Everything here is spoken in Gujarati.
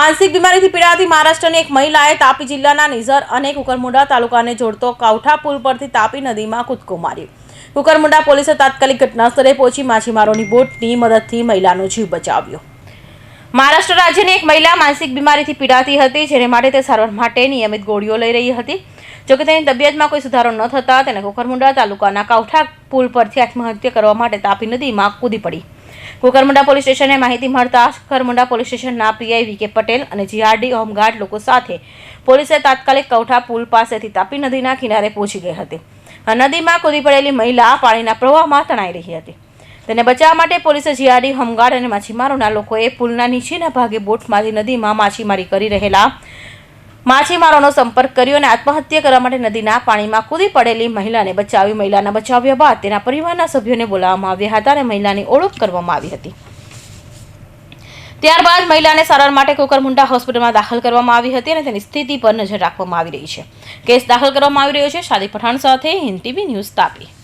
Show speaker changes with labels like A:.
A: માનસિક બીમારીથી પીડાતી મહારાષ્ટ્રની એક મહિલાએ તાપી જિલ્લાના નિઝર અને કુકરમુંડા તાલુકાને જોડતો કાવઠા પુલ પરથી તાપી નદીમાં કૂદકો માર્યો. કુકરમુંડા પોલીસે તાત્કાલિક ઘટનાસ્થળે પહોંચી માછીમારોની બોટની મદદથી મહિલાનો જીવ બચાવ્યો. મહારાષ્ટ્ર રાજ્યની એક મહિલા માનસિક બીમારીથી પીડાતી હતી, જેને માટે તે સારવાર માટે નિયમિત ગોળીઓ લઈ રહી હતી. જોકે તેની તબિયતમાં કોઈ સુધારો ન થતાં તેને કુકરમુંડા તાલુકાના કાવઠા પુલ પરથી આત્મહત્યા કરવા માટે તાપી નદીમાં કૂદી પડી. કુકરમુંડા પોલીસ સ્ટેશને માહિતી મળતા કુકરમુંડા પોલીસ સ્ટેશનના પીઆઈ વી પટેલ અને જીઆરડી હોમગાર્ડ લોકો સાથે પોલીસે તાત્કાલિક કવઠા પુલ પાસેથી તાપી નદીના કિનારે પહોંચી ગઈ હતી. નદીમાં કૂદી પડેલી મહિલા પાણીના પ્રવાહમાં તણાઈ રહી હતી. તેને બચાવવા માટે પોલીસે જીઆરડી હોમગાર્ડ અને માછીમારોના લોકોએ પુલના નીચેના ભાગે બોટમાંથી નદીમાં માછીમારી કરી રહેલા માછીમારોનો સંપર્ક કર્યો અને આત્મહત્યા કરવા માટે નદીના પાણીમાં કૂદી પડેલી મહિલાને બચાવી, મહિલાને બચાવ્યા બાદ તેના પરિવારના સભ્યોને બોલાવવામાં આવ્યા હતા અને મહિલાની ઓળખ કરવામાં આવી હતી. ત્યારબાદ મહિલાને સારવાર માટે કુકરમુંડા હોસ્પિટલમાં દાખલ કરવામાં આવી હતી અને તેની સ્થિતિ પર નજર રાખવામાં આવી રહી છે. કેસ દાખલ કરવામાં આવી રહ્યો છે. શાદી પઠાણ સાથે હિન્દ ટીવી ન્યૂઝ તાપી.